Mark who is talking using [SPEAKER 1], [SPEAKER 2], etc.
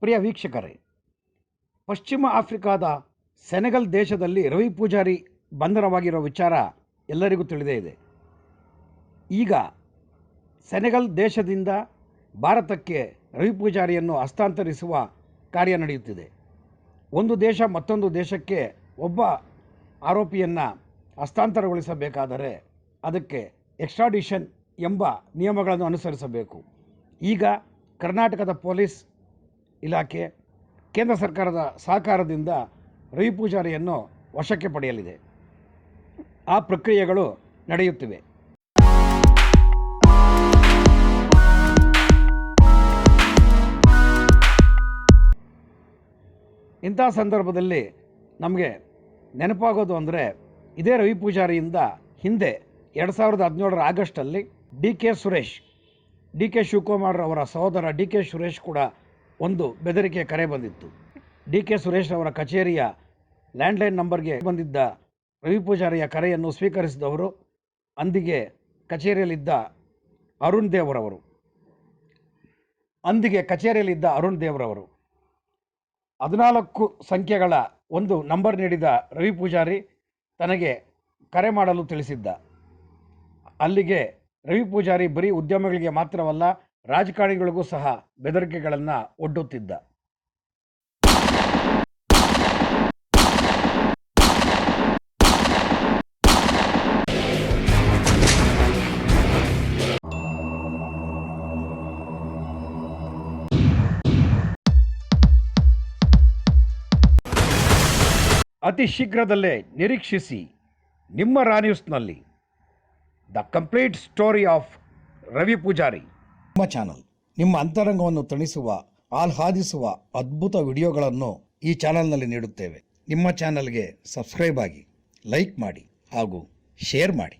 [SPEAKER 1] ಪ್ರಿಯ ವೀಕ್ಷಕರೇ, ಪಶ್ಚಿಮ ಆಫ್ರಿಕಾದ ಸೆನೆಗಲ್ ದೇಶದಲ್ಲಿ ರವಿ ಪೂಜಾರಿ ಬಂಧನವಾಗಿರೋ ವಿಚಾರ ಎಲ್ಲರಿಗೂ ತಿಳಿದೇ ಇದೆ. ಈಗ ಸೆನೆಗಲ್ ದೇಶದಿಂದ ಭಾರತಕ್ಕೆ ರವಿ ಪೂಜಾರಿಯನ್ನು ಹಸ್ತಾಂತರಿಸುವ ಕಾರ್ಯ ನಡೆಯುತ್ತಿದೆ. ಒಂದು ದೇಶ ಮತ್ತೊಂದು ದೇಶಕ್ಕೆ ಒಬ್ಬ ಆರೋಪಿಯನ್ನು ಹಸ್ತಾಂತರಗೊಳಿಸಬೇಕಾದರೆ ಅದಕ್ಕೆ ಎಕ್ಸ್ಟ್ರಾಡಿಷನ್ ಎಂಬ ನಿಯಮಗಳನ್ನು ಅನುಸರಿಸಬೇಕು. ಈಗ ಕರ್ನಾಟಕದ ಪೊಲೀಸ್ ಇಲಾಖೆ ಕೇಂದ್ರ ಸರ್ಕಾರದ ಸಹಕಾರದಿಂದ ರವಿ ಪೂಜಾರಿಯನ್ನು ವಶಕ್ಕೆ ಪಡೆಯಲಿದೆ. ಆ ಪ್ರಕ್ರಿಯೆಗಳು ನಡೆಯುತ್ತಿವೆ. ಇಂಥ ಸಂದರ್ಭದಲ್ಲಿ ನಮಗೆ ನೆನಪಾಗೋದು ಅಂದರೆ ಇದೇ ರವಿ ಪೂಜಾರಿಯಿಂದ ಹಿಂದೆ ಎರಡು ಸಾವಿರದ ಹದಿನೇಳರ ಆಗಸ್ಟಲ್ಲಿ D K Suresh, D K Shivakumar ಅವರ ಸಹೋದರ ಡಿ ಕೆ ಸುರೇಶ್ ಕೂಡ ಒಂದು ಬೆದರಿಕೆ ಕರೆ ಬಂದಿತ್ತು. ಡಿ ಕೆ ಸುರೇಶ್ ಅವರ ಕಚೇರಿಯ ಲ್ಯಾಂಡ್ಲೈನ್ ನಂಬರ್ಗೆ ಬಂದಿದ್ದ ರವಿ ಪೂಜಾರಿಯ ಕರೆಯನ್ನು ಸ್ವೀಕರಿಸಿದವರು ಅಂದಿಗೆ ಕಚೇರಿಯಲ್ಲಿದ್ದ ಅರುಣ್ ದೇವರವರು. ಅಂದಿಗೆ ಕಚೇರಿಯಲ್ಲಿದ್ದ ಅರುಣ್ ದೇವರವರು. ಹದಿನಾಲ್ಕು ಸಂಖ್ಯೆಗಳ ಒಂದು ನಂಬರ್ ನೀಡಿದ ರವಿ ಪೂಜಾರಿ ತನಗೆ ಕರೆ ಮಾಡಲು ತಿಳಿಸಿದ್ದ. ಅಲ್ಲಿಗೆ ರವಿ ಪೂಜಾರಿ ಬರೀ ಉದ್ಯಮಗಳಿಗೆ ಮಾತ್ರವಲ್ಲ ರಾಜಕಾರಣಿಗಳಿಗೂ ಸಹ ಬೆದರಿಕೆಗಳನ್ನು ಒಡ್ಡುತ್ತಿದ್ದ. ಅತಿ ಶೀಘ್ರದಲ್ಲೇ ನಿರೀಕ್ಷಿಸಿ ನಿಮ್ಮ ರಾನ್ಯೂಸ್ನಲ್ಲಿ the complete story of Ravi Pujari.
[SPEAKER 2] ನಿಮ್ಮ ಚಾನಲ್. ನಿಮ್ಮ ಅಂತರಂಗವನ್ನು ತಣಿಸುವ ಆಹ್ಲಾದಿಸುವ ಅದ್ಭುತ ವಿಡಿಯೋಗಳನ್ನು ಈ ಚಾನಲ್ನಲ್ಲಿ ನೀಡುತ್ತೇವೆ. ನಿಮ್ಮ ಚಾನಲ್ಗೆ ಸಬ್ಸ್ಕ್ರೈಬ್ ಆಗಿ, ಲೈಕ್ ಮಾಡಿ ಹಾಗೂ ಶೇರ್ ಮಾಡಿ.